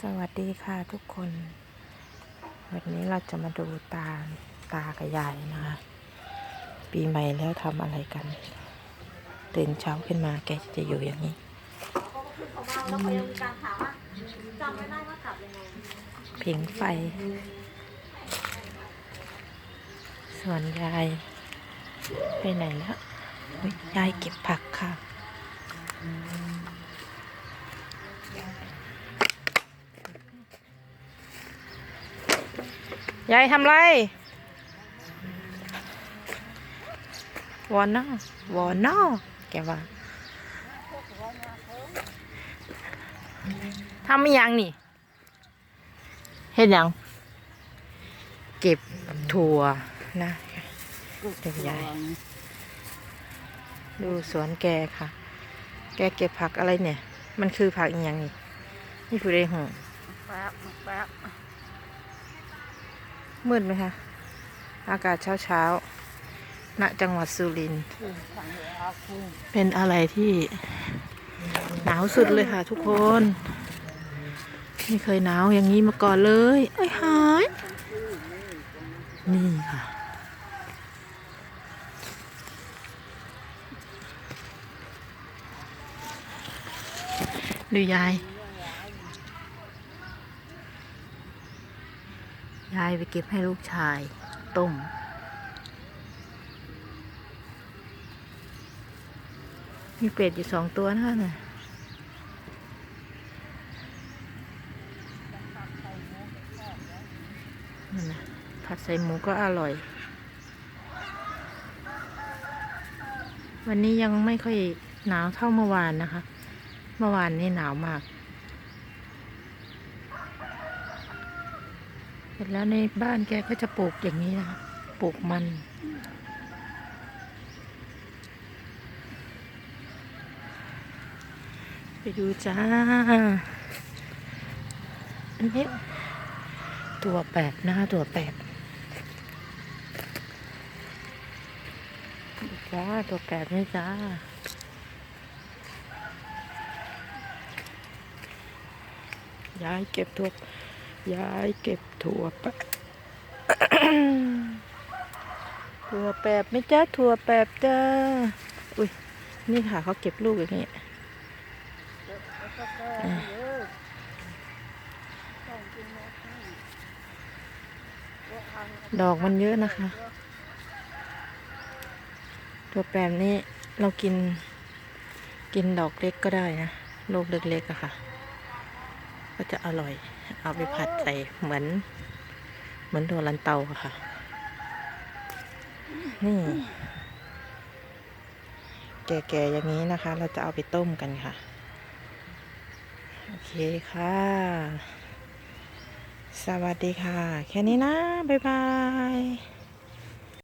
สวัสดีค่ะทุกคน วันนี้เราจะมาดูตาตากับยายนะคะปีใหม่แล้วทำอะไรกันตื่นเช้าขึ้นมาแกจะอยู่อย่างนี้เพยายงไงผิงไฟ ส่วนยาย ไปไหนแล้วยายเก็บผักค่ะ ยายทำไร วอนนอวอนนอแกว่าทำไม่ยังนี่ เห็นยัง เก็บถั่วนะเดี๋ยวยาย ดูสวนแกค่ะ แกเก็บผักอะไรเนี่ย มันคือผักอีกอย่างนี่นี่ผู้ใดหูแป๊บแป๊บ มืดไหมคะ อากาศเช้าเช้าๆณจังหวัดสุรินทร์ทางเหนืออาคูเป็นอะไรที่ หนาวสุดเลยค่ะทุกคน ไม่เคยหนาวอย่างนี้มาก่อนเลยไอ้ยหายนี่ค่ะ ดูยาย ยายไปเก็บให้ลูกชาย ต้ม มีเป็ดอยู่สองตัวนะคะนะนั่นนะผัดใส่หมูก็อร่อย วันนี้ยังไม่ค่อยหนาวเท่าเมื่อวานนะคะ เมื่อวานนี่หนาวมาก เสร็จแล้วในบ้านแกก็จะปลูกอย่างนี้นะคะปลูกมันไปดูจ้า อันนี้ตัวแปดหน้าตัวแปดจ้าตัวแปดนี่จ้าย้ายเก็บถั่ว ย้ายเก็บถั่วแปบถั่วแปบไม่จ้าถั่วแปบจ้าอุ้ยนี่ค่ะเขาเก็บลูกอย่างนี้ดอกมันเยอะนะคะ ตัวแปมนี้เรากิน กินดอกเล็กก็ได้นะ ลูกเล็กๆอะค่ะ ก็จะอร่อย เอาไปผัดใส่เหมือน เหมือนตัวลันเตาค่ะ นี่ แก่ๆอย่างนี้นะคะ เราจะเอาไปต้มกันค่ะ โอเคค่ะ สวัสดีค่ะ แค่นี้นะ บ๊ายบาย